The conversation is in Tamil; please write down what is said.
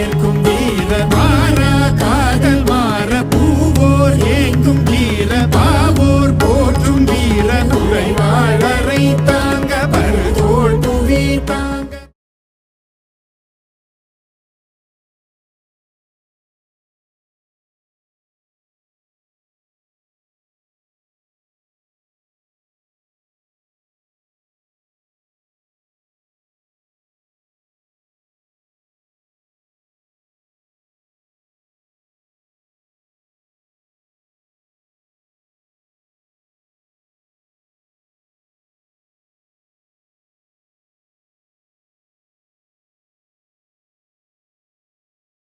நிற்கும் வீரன்.